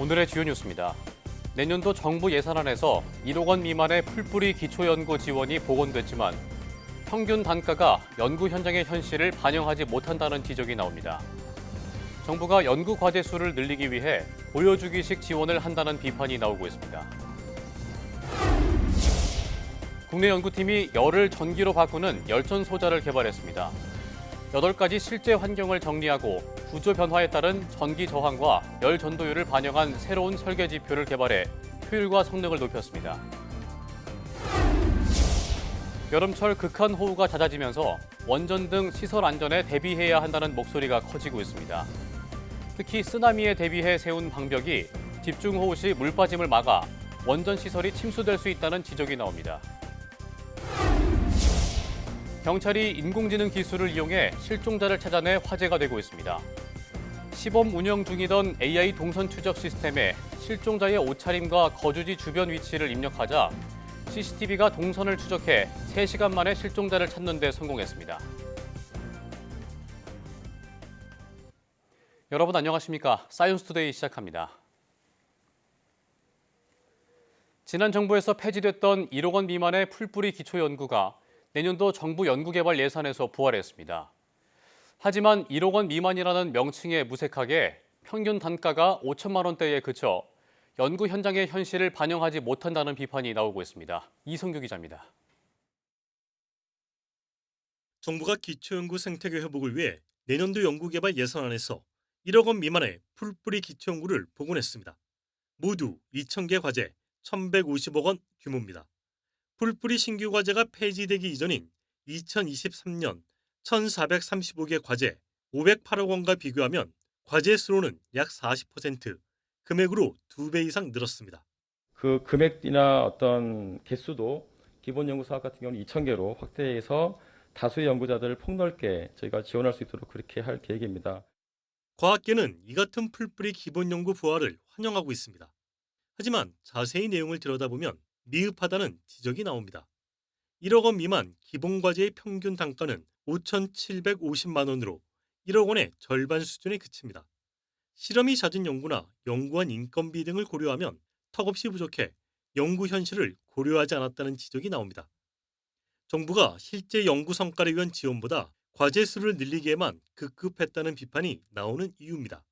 오늘의 주요 뉴스입니다. 내년도 정부 예산안에서 1억 원 미만의 풀뿌리 기초연구 지원이 복원됐지만 평균 단가가 연구 현장의 현실을 반영하지 못한다는 지적이 나옵니다. 정부가 연구 과제 수를 늘리기 위해 보여주기식 지원을 한다는 비판이 나오고 있습니다. 국내 연구팀이 열을 전기로 바꾸는 열전 소자를 개발했습니다. 8가지 실제 환경을 정리하고 구조 변화에 따른 전기 저항과 열 전도율을 반영한 새로운 설계 지표를 개발해 효율과 성능을 높였습니다. 여름철 극한 호우가 잦아지면서 원전 등 시설 안전에 대비해야 한다는 목소리가 커지고 있습니다. 특히 쓰나미에 대비해 세운 방벽이 집중호우 시 물빠짐을 막아 원전 시설이 침수될 수 있다는 지적이 나옵니다. 경찰이 인공지능 기술을 이용해 실종자를 찾아내 화제가 되고 있습니다. 시범 운영 중이던 AI 동선 추적 시스템에 실종자의 옷차림과 거주지 주변 위치를 입력하자 CCTV가 동선을 추적해 3시간 만에 실종자를 찾는 데 성공했습니다. 여러분 안녕하십니까? 사이언스 투데이 시작합니다. 지난 정부에서 폐지됐던 1억 원 미만의 풀뿌리 기초 연구가 내년도 정부 연구개발 예산에서 부활했습니다. 하지만 1억 원 미만이라는 명칭에 무색하게 평균 단가가 5천만 원대에 그쳐 연구 현장의 현실을 반영하지 못한다는 비판이 나오고 있습니다. 이성규 기자입니다. 정부가 기초연구 생태계 회복을 위해 내년도 연구개발 예산안에서 1억 원 미만의 풀뿌리 기초연구를 복원했습니다. 모두 2,000개 과제 1,150억 원 규모입니다. 풀뿌리 신규 과제가 폐지되기 이전인 2023년 1,435개 과제 508억 원과 비교하면 과제 수로는 약 40%, 금액으로 2배 이상 늘었습니다. 그 금액이나 어떤 개수도 기본 연구 사업 같은 경우는 2,000개로 확대해서 다수의 연구자들을 폭넓게 저희가 지원할 수 있도록 그렇게 할 계획입니다. 과학계는 이 같은 풀뿌리 기본 연구 부활을 환영하고 있습니다. 하지만 자세히 내용을 들여다보면 미흡하다는 지적이 나옵니다. 1억 원 미만 기본 과제의 평균 단가는 5,750만 원으로 1억 원의 절반 수준에 그칩니다. 실험이 잦은 연구나 연구원 인건비 등을 고려하면 턱없이 부족해 연구 현실을 고려하지 않았다는 지적이 나옵니다. 정부가 실제 연구 성과를 위한 지원보다 과제 수를 늘리기에만 급급했다는 비판이 나오는 이유입니다.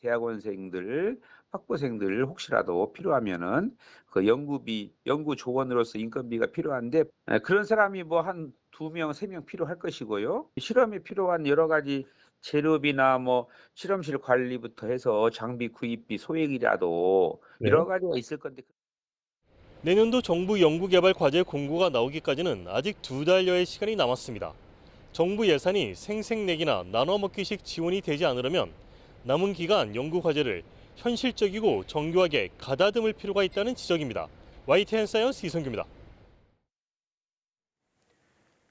대학원생들, 학부생들 혹시라도 필요하면은 그 연구비, 연구 조원으로서 인건비가 필요한데 에, 그런 사람이 뭐 한 두 명, 세 명 필요할 것이고요. 실험에 필요한 여러 가지 재료비나 뭐 실험실 관리부터 해서 장비 구입비, 소액이라도 여러 가지가 있을 건데 내년도 정부 연구개발 과제 공고가 나오기까지는 아직 두 달여의 시간이 남았습니다. 정부 예산이 생색내기나 나눠먹기식 지원이 되지 않으려면 남은 기간 연구 과제를 현실적이고 정교하게 가다듬을 필요가 있다는 지적입니다. YTN 사이언스 이성규입니다.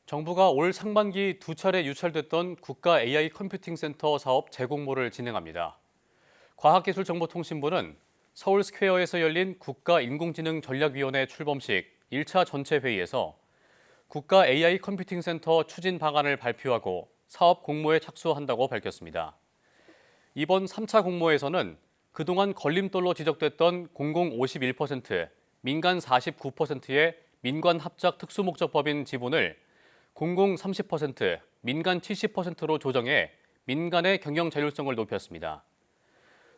정부가 올 상반기 두 차례 유찰됐던 국가 AI 컴퓨팅 센터 사업 재공모를 진행합니다. 과학기술정보통신부는 서울 스퀘어에서 열린 국가 인공지능 전략위원회 출범식 1차 전체 회의에서 국가 AI 컴퓨팅 센터 추진 방안을 발표하고 사업 공모에 착수한다고 밝혔습니다. 이번 3차 공모에서는 그동안 걸림돌로 지적됐던 공공 51%, 민간 49%의 민관 합작 특수 목적법인 지분을 공공 30%, 민간 70%로 조정해 민간의 경영 자율성을 높였습니다.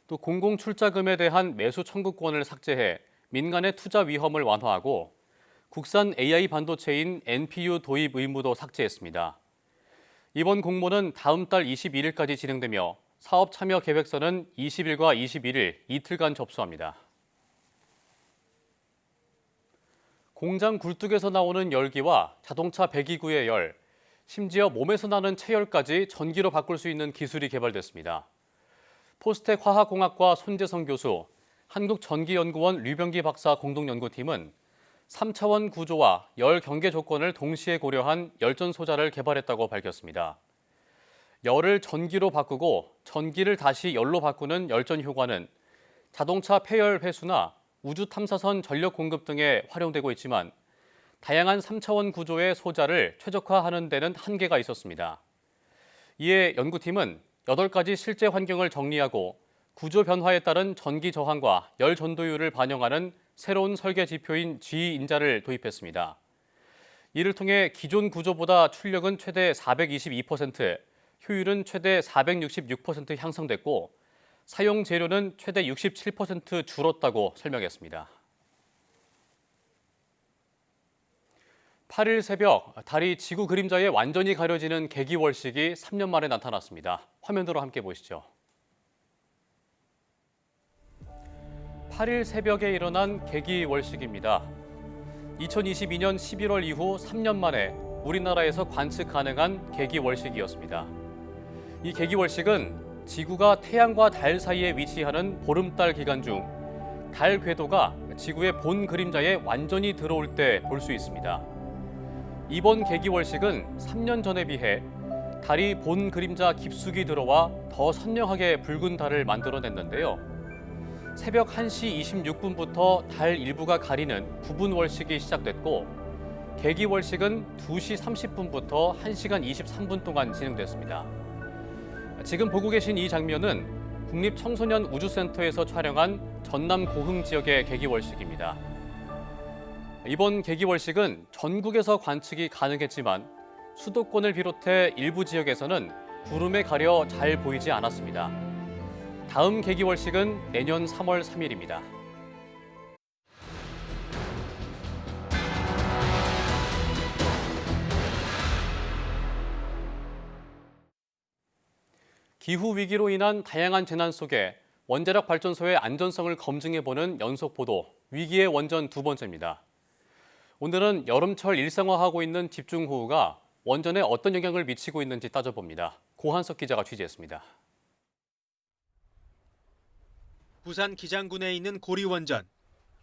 또 공공 출자금에 대한 매수 청구권을 삭제해 민간의 투자 위험을 완화하고 국산 AI 반도체인 NPU 도입 의무도 삭제했습니다. 이번 공모는 다음 달 21일까지 진행되며 사업 참여 계획서는 20일과 21일 이틀간 접수합니다. 공장 굴뚝에서 나오는 열기와 자동차 배기구의 열, 심지어 몸에서 나는 체열까지 전기로 바꿀 수 있는 기술이 개발됐습니다. 포스텍 화학공학과 손재성 교수, 한국전기연구원 류병기 박사 공동연구팀은 3차원 구조와 열 경계 조건을 동시에 고려한 열전 소자를 개발했다고 밝혔습니다. 열을 전기로 바꾸고 전기를 다시 열로 바꾸는 열전 효과는 자동차 폐열 회수나 우주 탐사선 전력 공급 등에 활용되고 있지만 다양한 3차원 구조의 소자를 최적화하는 데는 한계가 있었습니다. 이에 연구팀은 8가지 실제 환경을 정리하고 구조 변화에 따른 전기 저항과 열 전도율을 반영하는 새로운 설계 지표인 G인자를 도입했습니다. 이를 통해 기존 구조보다 출력은 최대 422%, 효율은 최대 466% 향상됐고 사용 재료는 최대 67% 줄었다고 설명했습니다. 8일 새벽 달이 지구 그림자에 완전히 가려지는 개기월식이 3년 만에 나타났습니다. 화면으로 함께 보시죠. 8일 새벽에 일어난 개기월식입니다. 2022년 11월 이후 3년 만에 우리나라에서 관측 가능한 개기월식이었습니다. 이 개기월식은 지구가 태양과 달 사이에 위치하는 보름달 기간 중 달 궤도가 지구의 본 그림자에 완전히 들어올 때 볼 수 있습니다. 이번 개기월식은 3년 전에 비해 달이 본 그림자 깊숙이 들어와 더 선명하게 붉은 달을 만들어냈는데요. 새벽 1시 26분부터 달 일부가 가리는 부분 월식이 시작됐고 개기 월식은 2시 30분부터 1시간 23분 동안 진행됐습니다. 지금 보고 계신 이 장면은 국립청소년 우주센터에서 촬영한 전남 고흥 지역의 개기 월식입니다. 이번 개기 월식은 전국에서 관측이 가능했지만 수도권을 비롯해 일부 지역에서는 구름에 가려 잘 보이지 않았습니다. 다음 개기월식은 내년 3월 3일입니다. 기후 위기로 인한 다양한 재난 속에 원자력 발전소의 안전성을 검증해보는 연속 보도 위기의 원전 두 번째입니다. 오늘은 여름철 일상화하고 있는 집중호우가 원전에 어떤 영향을 미치고 있는지 따져봅니다. 고한석 기자가 취재했습니다. 부산 기장군에 있는 고리원전.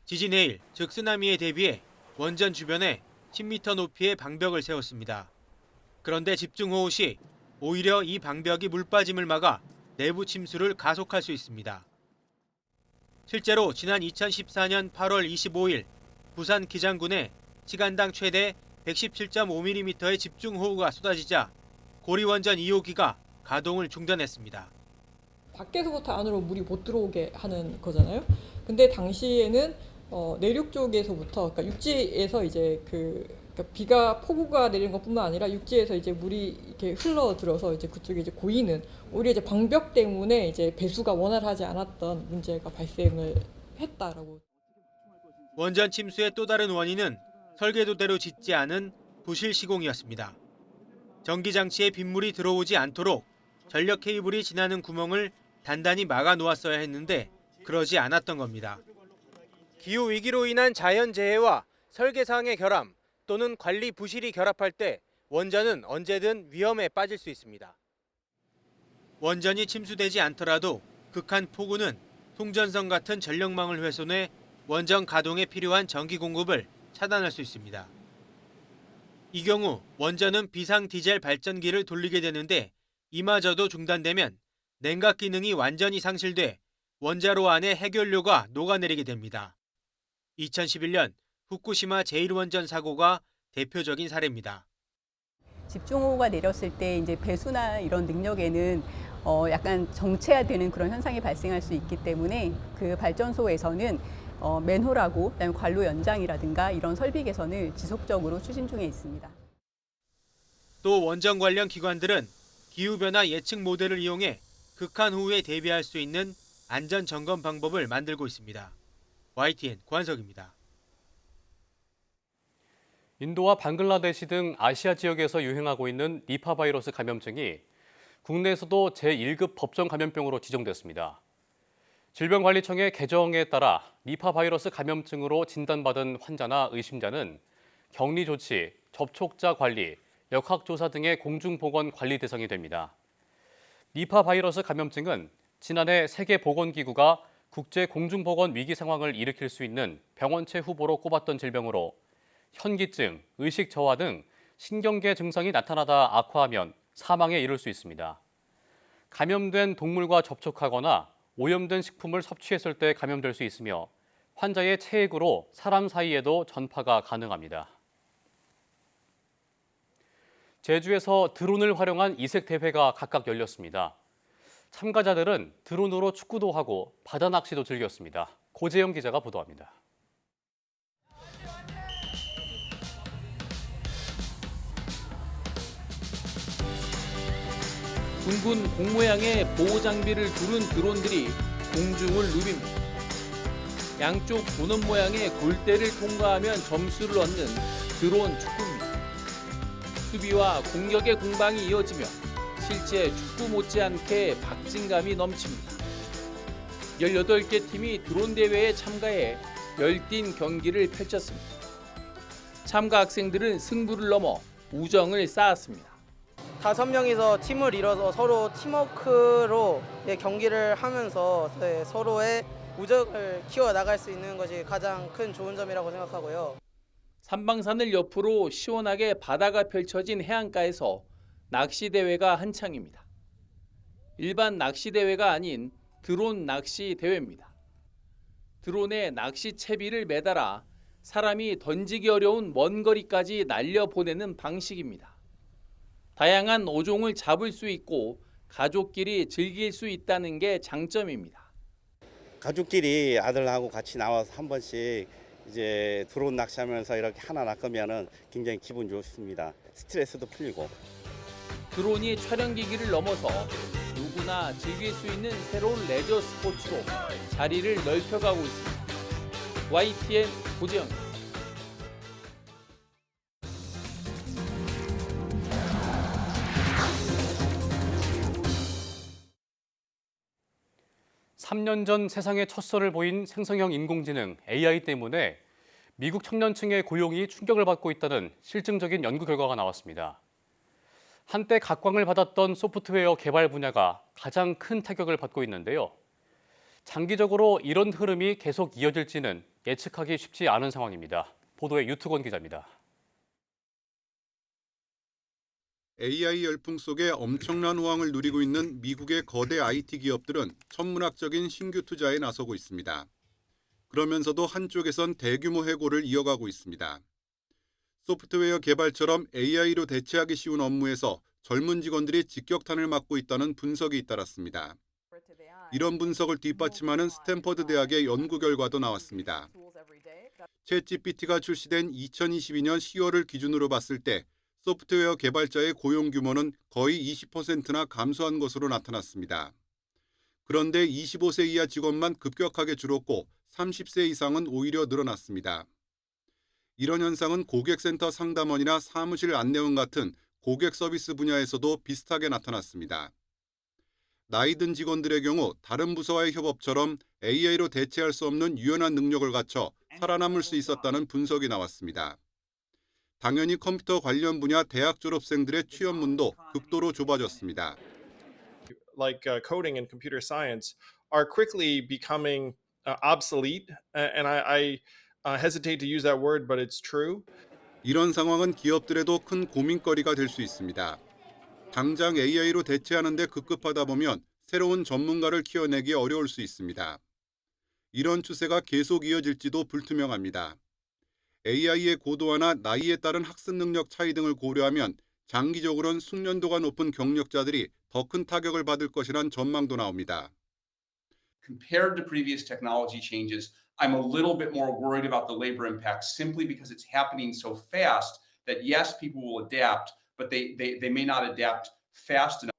지진 해일, 즉 쓰나미에 대비해 원전 주변에 10m 높이의 방벽을 세웠습니다. 그런데 집중호우 시 오히려 이 방벽이 물빠짐을 막아 내부 침수를 가속할 수 있습니다. 실제로 지난 2014년 8월 25일 부산 기장군에 시간당 최대 117.5mm의 집중호우가 쏟아지자 고리원전 2호기가 가동을 중단했습니다. 밖에서부터 안으로 물이 못 들어오게 하는 거잖아요. 근데 당시에는 어, 내륙 쪽에서부터 그러니까 육지에서 이제 그 그러니까 비가 폭우가 내리는 것뿐만 아니라 육지에서 이제 물이 이렇게 흘러 들어서 이제 그쪽에 이제 고이는 오히려 이제 방벽 때문에 이제 배수가 원활하지 않았던 문제가 발생을 했다라고 원전 침수의 또 다른 원인은 설계도대로 짓지 않은 부실 시공이었습니다. 전기 장치에 빗물이 들어오지 않도록 전력 케이블이 지나는 구멍을 단단히 막아 놓았어야 했는데 그러지 않았던 겁니다. 기후 위기로 인한 자연 재해와 설계상의 결함 또는 관리 부실이 결합할 때 원전은 언제든 위험에 빠질 수 있습니다. 원전이 침수되지 않더라도 극한 폭우는 송전선 같은 전력망을 훼손해 원전 가동에 필요한 전기 공급을 차단할 수 있습니다. 이 경우 원전은 비상 디젤 발전기를 돌리게 되는데 이마저도 중단되면 냉각 기능이 완전히 상실돼 원자로 안에 해결료가 녹아내리게 됩니다. 2011년 후쿠시마 제1원전 사고가 대표적인 사례입니다. 집중호우가 내렸을 때 이제 배수나 이런 능력에는 어 약간 정체화되는 그런 현상이 발생할 수 있기 때문에 그 발전소에서는 어 맨홀하고 그다음에 관로 연장이라든가 이런 설비 개선을 지속적으로 추진 중에 있습니다. 또 원전 관련 기관들은 기후변화 예측 모델을 이용해 극한 후에 대비할 수 있는 안전 점검 방법을 만들고 있습니다. YTN 관석입니다. 인도와 방글라데시 등 아시아 지역에서 유행하고 있는 니파 바이러스 감염증이 국내에서도 제1급 법정 감염병으로 지정됐습니다. 질병관리청의 개정에 따라 니파 바이러스 감염증으로 진단받은 환자나 의심자는 격리 조치, 접촉자 관리, 역학조사 등의 공중보건 관리 대상이 됩니다. 니파 바이러스 감염증은 지난해 세계보건기구가 국제 공중보건 위기 상황을 일으킬 수 있는 병원체 후보로 꼽았던 질병으로 현기증, 의식 저하 등 신경계 증상이 나타나다 악화하면 사망에 이를 수 있습니다. 감염된 동물과 접촉하거나 오염된 식품을 섭취했을 때 감염될 수 있으며 환자의 체액으로 사람 사이에도 전파가 가능합니다. 제주에서 드론을 활용한 이색 대회가 각각 열렸습니다. 참가자들은 드론으로 축구도 하고 바다 낚시도 즐겼습니다. 고재영 기자가 보도합니다. 둥근 공 모양의 보호 장비를 두른 드론들이 공중을 누빕니다. 양쪽 도넛 모양의 골대를 통과하면 점수를 얻는 드론 축구입니다. 수비와 공격의 공방이 이어지며 실제 축구 못지않게 박진감이 넘칩니다. 18개 팀이 드론 대회에 참가해 열띤 경기를 펼쳤습니다. 참가 학생들은 승부를 넘어 우정을 쌓았습니다. 다섯 명이서 팀을 이뤄서 서로 팀워크로 예, 경기를 하면서 네, 서로의 우정을 키워 나갈 수 있는 것이 가장 큰 좋은 점이라고 생각하고요. 삼방산을 옆으로 시원하게 바다가 펼쳐진 해안가에서 낚시 대회가 한창입니다. 일반 낚시 대회가 아닌 드론 낚시 대회입니다. 드론에 낚시 채비를 매달아 사람이 던지기 어려운 먼 거리까지 날려 보내는 방식입니다. 다양한 어종을 잡을 수 있고 가족끼리 즐길 수 있다는 게 장점입니다. 가족끼리 아들하고 같이 나와서 한 번씩 이제 드론 낚시하면서 이렇게 하나 낚으면은 굉장히 기분 좋습니다. 스트레스도 풀리고. 드론이 촬영기기를 넘어서 누구나 즐길 수 있는 새로운 레저 스포츠로 자리를 넓혀가고 있습니다. YTN 고재영 삼년전 세상에 첫 선을 보인 생성형 인공지능 AI 때문에 미국 청년층의 고용이 충격을 받고 있다는 실증적인 연구 결과가 나왔습니다. 한때 각광을 받았던 소프트웨어 개발 분야가 가장 큰 타격을 받고 있는데요. 장기적으로 이런 흐름이 계속 이어질지는 예측하기 쉽지 않은 상황입니다. 보도에 유투건 기자입니다. AI 열풍 속에 엄청난 호황을 누리고 있는 미국의 거대 IT 기업들은 천문학적인 신규 투자에 나서고 있습니다. 그러면서도 한쪽에선 대규모 해고를 이어가고 있습니다. 소프트웨어 개발처럼 AI로 대체하기 쉬운 업무에서 젊은 직원들이 직격탄을 맞고 있다는 분석이 잇따랐습니다. 이런 분석을 뒷받침하는 스탠퍼드 대학의 연구 결과도 나왔습니다. 챗GPT가 출시된 2022년 10월을 기준으로 봤을 때 소프트웨어 개발자의 고용 규모는 거의 20%나 감소한 것으로 나타났습니다. 그런데 25세 이하 직원만 급격하게 줄었고 30세 이상은 오히려 늘어났습니다. 이런 현상은 고객센터 상담원이나 사무실 안내원 같은 고객 서비스 분야에서도 비슷하게 나타났습니다. 나이 든 직원들의 경우 다른 부서와의 협업처럼 AI로 대체할 수 없는 유연한 능력을 갖춰 살아남을 수 있었다는 분석이 나왔습니다. 당연히 컴퓨터 관련 분야 대학 졸업생들의 취업문도 극도로 좁아졌습니다. like uh, coding and computer science are quickly becoming uh, obsolete. And I, I uh, hesitate to use that word, but it's true. 이런 상황은 기업들에도 큰 고민거리가 될 수 있습니다. 당장 AI로 대체하는데 급급하다 보면 새로운 전문가를 키워내기 어려울 수 있습니다. 이런 추세가 계속 이어질지도 불투명합니다. AI의 고도화나 나이에 따른 학습 능력 차이 등을 고려하면 장기적으로는 숙련도가 높은 경력자들이 더 큰 타격을 받을 것이란 전망도 나옵니다. compared to previous technology changes, I'm a little bit more worried about the labor impact simply because it's happening so fast that yes, people will adapt, but they, they, they may not adapt fast enough.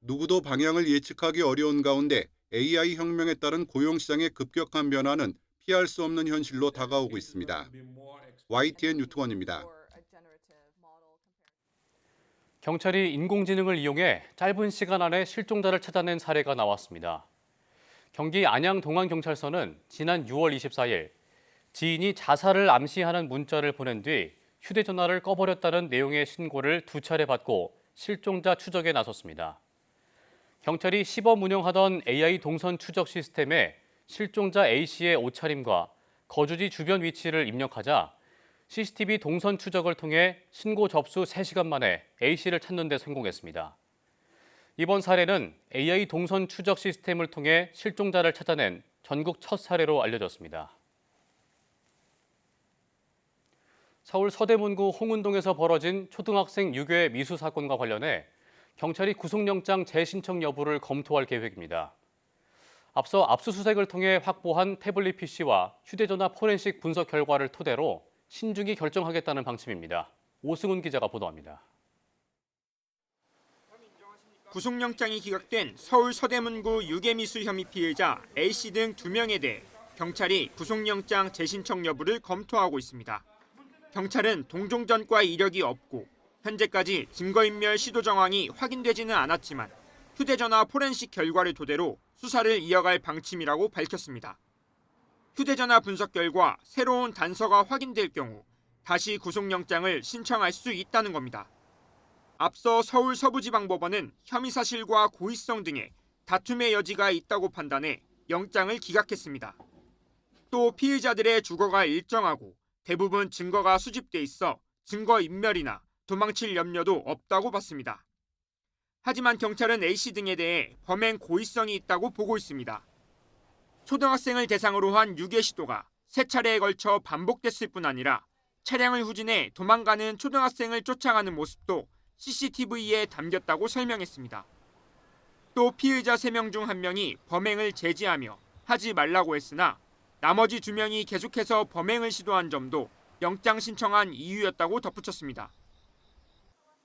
누구도 방향을 예측하기 어려운 가운데 AI 혁명에 따른 고용 시장의 급격한 변화는 피할 수 없는 현실로 다가오고 있습니다. YTN 유튜원입니다. 경찰이 인공지능을 이용해 짧은 시간 안에 실종자를 찾아낸 사례가 나왔습니다. 경기 안양 동안경찰서는 지난 6월 24일 지인이 자살을 암시하는 문자를 보낸 뒤 휴대전화를 꺼버렸다는 내용의 신고를 두 차례 받고 실종자 추적에 나섰습니다. 경찰이 시범 운영하던 AI 동선 추적 시스템에 실종자 A씨의 옷차림과 거주지 주변 위치를 입력하자 CCTV 동선 추적을 통해 신고 접수 3시간 만에 A씨를 찾는 데 성공했습니다. 이번 사례는 AI 동선 추적 시스템을 통해 실종자를 찾아낸 전국 첫 사례로 알려졌습니다. 서울 서대문구 홍은동에서 벌어진 초등학생 유괴 미수 사건과 관련해 경찰이 구속영장 재신청 여부를 검토할 계획입니다. 앞서 압수수색을 통해 확보한 태블릿 PC와 휴대전화 포렌식 분석 결과를 토대로 신중히 결정하겠다는 방침입니다. 오승훈 기자가 보도합니다. 구속영장이 기각된 서울 서대문구 유괴미수 혐의 피해자 A씨 등두 명에 대해 경찰이 구속영장 재신청 여부를 검토하고 있습니다. 경찰은 동종전과 이력이 없고 현재까지 증거인멸 시도 정황이 확인되지는 않았지만 휴대전화 포렌식 결과를 토대로 수사를 이어갈 방침이라고 밝혔습니다. 휴대전화 분석 결과 새로운 단서가 확인될 경우 다시 구속영장을 신청할 수 있다는 겁니다. 앞서 서울 서부지방법원은 혐의 사실과 고의성 등의 다툼의 여지가 있다고 판단해 영장을 기각했습니다. 또 피의자들의 주거가 일정하고 대부분 증거가 수집돼 있어 증거 인멸이나 도망칠 염려도 없다고 봤습니다. 하지만 경찰은 A씨 등에 대해 범행 고의성이 있다고 보고 있습니다. 초등학생을 대상으로 한 유괴 시도가 세 차례에 걸쳐 반복됐을 뿐 아니라 차량을 후진해 도망가는 초등학생을 쫓아가는 모습도 CCTV에 담겼다고 설명했습니다. 또 피의자 3명 중 1명이 범행을 제지하며 하지 말라고 했으나 나머지 2명이 계속해서 범행을 시도한 점도 영장 신청한 이유였다고 덧붙였습니다.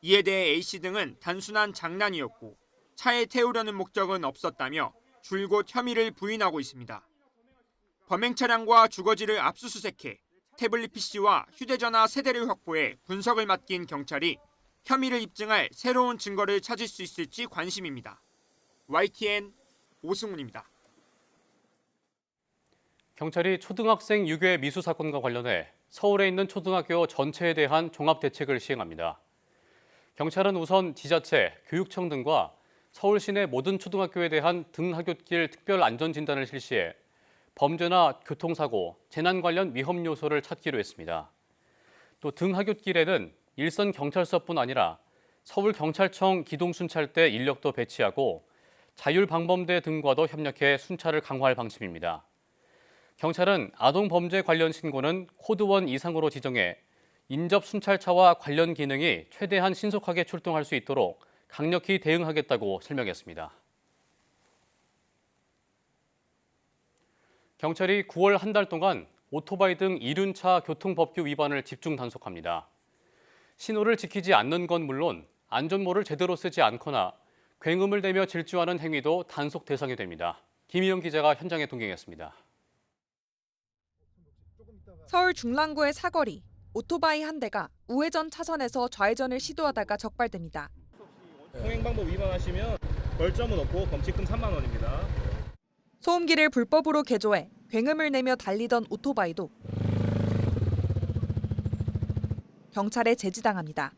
이에 대해 A씨 등은 단순한 장난이었고 차에 태우려는 목적은 없었다며 줄곧 혐의를 부인하고 있습니다. 범행 차량과 주거지를 압수수색해 태블릿 PC와 휴대전화 세대를 확보해 분석을 맡긴 경찰이 혐의를 입증할 새로운 증거를 찾을 수 있을지 관심입니다. YTN 오승훈입니다. 경찰이 초등학생 유괴 미수 사건과 관련해 서울에 있는 초등학교 전체에 대한 종합 대책을 시행합니다. 경찰은 우선 지자체, 교육청 등과 서울 시내 모든 초등학교에 대한 등하굣길 특별 안전 진단을 실시해 범죄나 교통사고, 재난 관련 위험 요소를 찾기로 했습니다. 또 등하굣길에는 일선 경찰서뿐 아니라 서울 경찰청 기동 순찰대 인력도 배치하고 자율 방범대 등과도 협력해 순찰을 강화할 방침입니다. 경찰은 아동 범죄 관련 신고는 코드1 이상으로 지정해 인접 순찰차와 관련 기능이 최대한 신속하게 출동할 수 있도록 강력히 대응하겠다고 설명했습니다. 경찰이 9월 한 달 동안 오토바이 등 이륜차 교통법규 위반을 집중 단속합니다. 신호를 지키지 않는 건 물론 안전모를 제대로 쓰지 않거나 굉음을 내며 질주하는 행위도 단속 대상이 됩니다. 김희영 기자가 현장에 동행했습니다. 서울 중랑구의 사거리 오토바이 한 대가 우회전 차선에서 좌회전을 시도하다가 적발됩니다. 통행방법 위반하시면 벌점은 없고 범칙금 3만 원입니다. 소음기를 불법으로 개조해 굉음을 내며 달리던 오토바이도 경찰에 제지당합니다.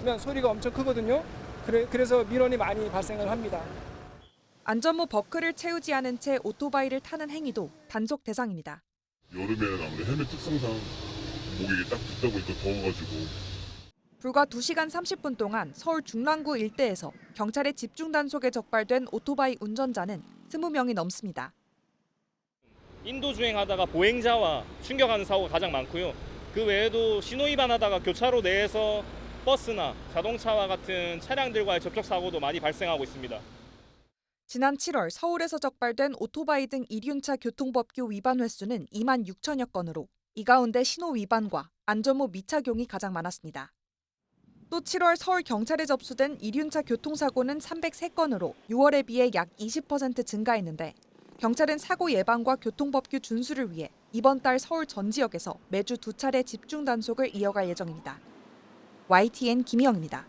그러면 소리가 엄청 크거든요. 그래, 그래서 민원이 많이 발생을 합니다. 안전모 버클을 채우지 않은 채 오토바이를 타는 행위도 단속 대상입니다. 여름에는 아무래도 헬멧 특성상 목이 딱 붙다 보니까 더워가지고 불과 2시간 30분 동안 서울 중랑구 일대에서 경찰의 집중 단속에 적발된 오토바이 운전자는 20명이 넘습니다. 인도 주행하다가 보행자와 충격하는 사고가 가장 많고요. 그 외에도 신호 위반하다가 교차로 내에서 버스나 자동차와 같은 차량들과의 접촉 사고도 많이 발생하고 있습니다. 지난 7월 서울에서 적발된 오토바이 등 이륜차 교통법규 위반 횟수는 2만 6천여 건으로 이 가운데 신호 위반과 안전모 미착용이 가장 많았습니다. 또 7월 서울 경찰에 접수된 이륜차 교통사고는 303건으로 6월에 비해 약 20% 증가했는데 경찰은 사고 예방과 교통법규 준수를 위해 이번 달 서울 전 지역에서 매주 두 차례 집중 단속을 이어갈 예정입니다. YTN 김희영입니다.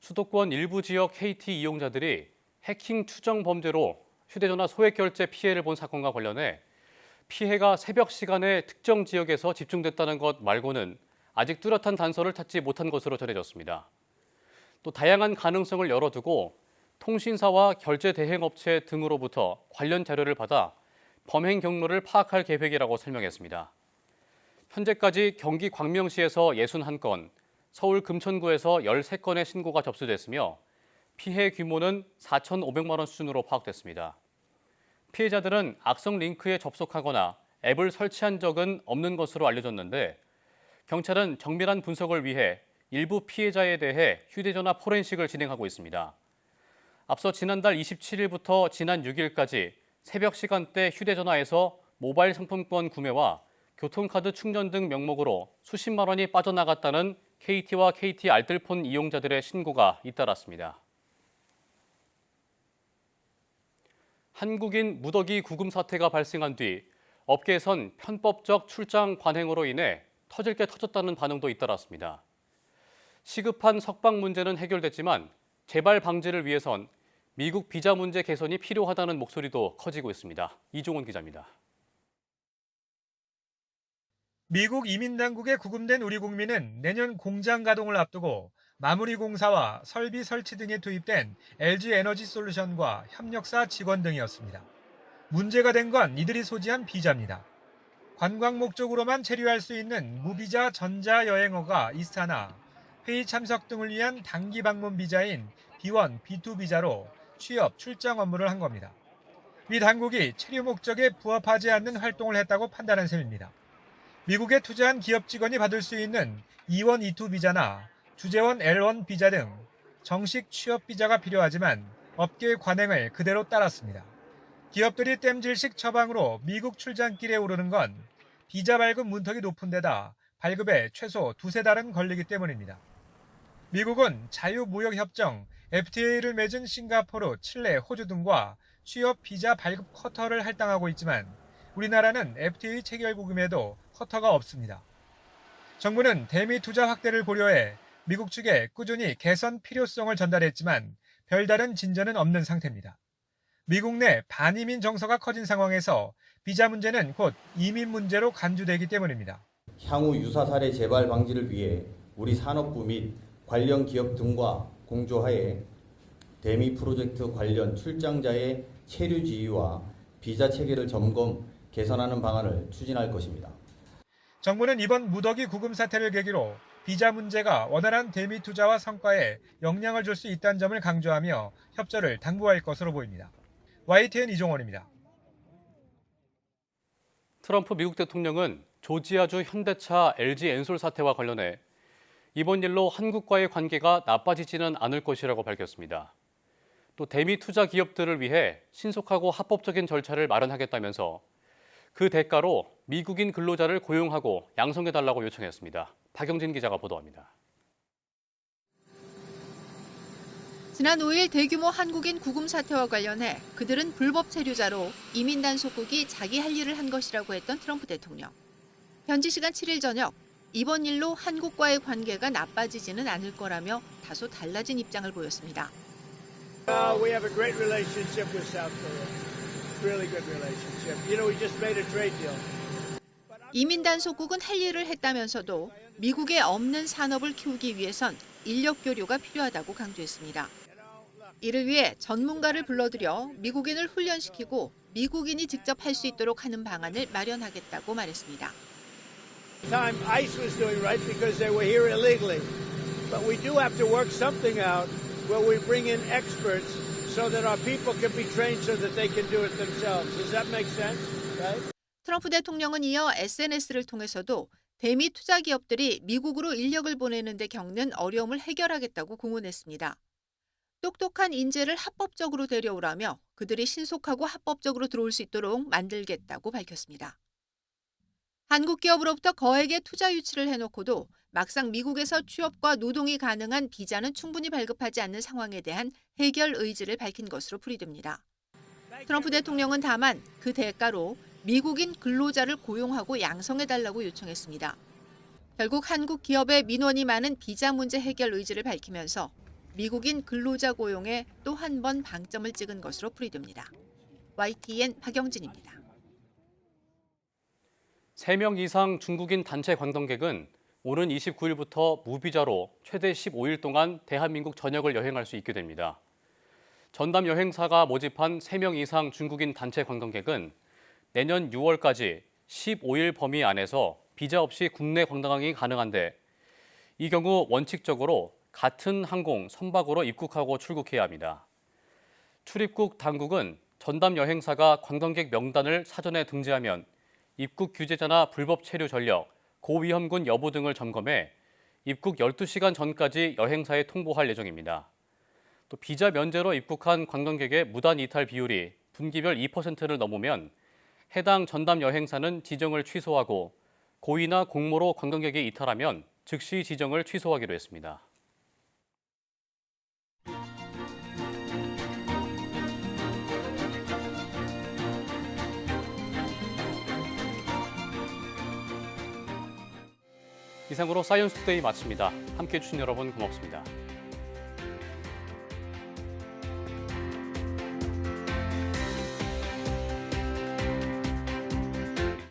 수도권 일부 지역 KT 이용자들이 해킹 추정 범죄로 휴대전화 소액 결제 피해를 본 사건과 관련해 피해가 새벽 시간에 특정 지역에서 집중됐다는 것 말고는 아직 뚜렷한 단서를 찾지 못한 것으로 전해졌습니다. 또 다양한 가능성을 열어두고 통신사와 결제 대행 업체 등으로부터 관련 자료를 받아 범행 경로를 파악할 계획이라고 설명했습니다. 현재까지 경기 광명시에서 61건, 서울 금천구에서 13건의 신고가 접수됐으며 피해 규모는 4,500만 원 수준으로 파악됐습니다. 피해자들은 악성 링크에 접속하거나 앱을 설치한 적은 없는 것으로 알려졌는데 경찰은 정밀한 분석을 위해 일부 피해자에 대해 휴대전화 포렌식을 진행하고 있습니다. 앞서 지난달 27일부터 지난 6일까지 새벽 시간대 휴대전화에서 모바일 상품권 구매와 교통카드 충전 등 명목으로 수십만 원이 빠져나갔다는 KT와 KT 알뜰폰 이용자들의 신고가 잇따랐습니다. 한국인 무더기 구금 사태가 발생한 뒤 업계에선 편법적 출장 관행으로 인해 터질 게 터졌다는 반응도 잇따랐습니다. 시급한 석방 문제는 해결됐지만 재발 방지를 위해선 미국 비자 문제 개선이 필요하다는 목소리도 커지고 있습니다. 이종원 기자입니다. 미국 이민당국에 구금된 우리 국민은 내년 공장 가동을 앞두고 마무리 공사와 설비 설치 등에 투입된 LG 에너지 솔루션과 협력사 직원 등이었습니다. 문제가 된 건 이들이 소지한 비자입니다. 관광 목적으로만 체류할 수 있는 무비자 전자 여행어가 이스타나 회의 참석 등을 위한 단기 방문 비자인 B1, B2 비자로 취업, 출장 업무를 한 겁니다. 미 당국이 체류 목적에 부합하지 않는 활동을 했다고 판단한 셈입니다. 미국에 투자한 기업 직원이 받을 수 있는 E1, E2 비자나 주재원 L1 비자 등 정식 취업 비자가 필요하지만 업계의 관행을 그대로 따랐습니다. 기업들이 땜질식 처방으로 미국 출장길에 오르는 건 비자 발급 문턱이 높은 데다 발급에 최소 두세 달은 걸리기 때문입니다. 미국은 자유무역협정 FTA를 맺은 싱가포르, 칠레, 호주 등과 취업 비자 발급 커터를 할당하고 있지만 우리나라는 FTA 체결국임에도 커터가 없습니다. 정부는 대미 투자 확대를 고려해 미국 측에 꾸준히 개선 필요성을 전달했지만 별다른 진전은 없는 상태입니다. 미국 내 반이민 정서가 커진 상황에서 비자 문제는 곧 이민 문제로 간주되기 때문입니다. 향후 유사 사례 재발 방지를 위해 우리 산업부 및 관련 기업 등과 공조하에 대미 프로젝트 관련 출장자의 체류 지휘와 비자 체계를 점검, 개선하는 방안을 추진할 것입니다. 정부는 이번 무더기 구금 사태를 계기로 비자 문제가 원활한 대미 투자와 성과에 영향을 줄 수 있다는 점을 강조하며 협조를 당부할 것으로 보입니다. YTN 이종원입니다. 트럼프 미국 대통령은 조지아주 현대차 LG 엔솔 사태와 관련해 이번 일로 한국과의 관계가 나빠지지는 않을 것이라고 밝혔습니다. 또 대미 투자 기업들을 위해 신속하고 합법적인 절차를 마련하겠다면서 그 대가로 미국인 근로자를 고용하고 양성해달라고 요청했습니다. 박영진 기자가 보도합니다. 지난 5일 대규모 한국인 구금 사태와 관련해 그들은 불법 체류자로 이민 단 속국이 자기 할 일을 한 것이라고 했던 트럼프 대통령. 현지 시간 7일 저녁 이번 일로 한국과의 관계가 나빠지지는 않을 거라며 다소 달라진 입장을 보였습니다. Uh, we have a great relationship with South Korea. Really good relationship. You know, we just made a trade deal. 이민 단 속국은 할 일을 했다면서도 미국에 없는 산업을 키우기 위해선 인력 교류가 필요하다고 강조했습니다. 이를 위해 전문가를 불러들여 미국인을 훈련시키고 미국인이 직접 할 수 있도록 하는 방안을 마련하겠다고 말했습니다. Time ICE was doing right because they were here illegally. But we do have to work something out where we bring in experts so that our people can be trained so that they can do it themselves. Does that make sense? Right? 트럼프 대통령은 이어 SNS를 통해서도 대미 투자 기업들이 미국으로 인력을 보내는 데 겪는 어려움을 해결하겠다고 공언했습니다. 똑똑한 인재를 합법적으로 데려오라며 그들이 신속하고 합법적으로 들어올 수 있도록 만들겠다고 밝혔습니다. 한국 기업으로부터 거액의 투자 유치를 해놓고도 막상 미국에서 취업과 노동이 가능한 비자는 충분히 발급하지 않는 상황에 대한 해결 의지를 밝힌 것으로 풀이됩니다. 트럼프 대통령은 다만 그 대가로 미국인 근로자를 고용하고 양성해달라고 요청했습니다. 결국 한국 기업의 민원이 많은 비자 문제 해결 의지를 밝히면서 미국인 근로자 고용에 또 한 번 방점을 찍은 것으로 풀이됩니다. YTN 박영진입니다. 3명 이상 중국인 단체 관광객은 오는 29일부터 무비자로 최대 15일 동안 대한민국 전역을 여행할 수 있게 됩니다. 전담 여행사가 모집한 3명 이상 중국인 단체 관광객은 내년 6월까지 15일 범위 안에서 비자 없이 국내 관광이 가능한데 이 경우 원칙적으로 같은 항공 선박으로 입국하고 출국해야 합니다. 출입국 당국은 전담 여행사가 관광객 명단을 사전에 등재하면 입국 규제자나 불법 체류 전력, 고위험군 여부 등을 점검해 입국 12시간 전까지 여행사에 통보할 예정입니다. 또 비자 면제로 입국한 관광객의 무단 이탈 비율이 분기별 2%를 넘으면 해당 전담 여행사는 지정을 취소하고 고의나 공모로 관광객이 이탈하면 즉시 지정을 취소하기로 했습니다. 이상으로 사이언스 투데이 마칩니다. 함께해 주신 여러분 고맙습니다.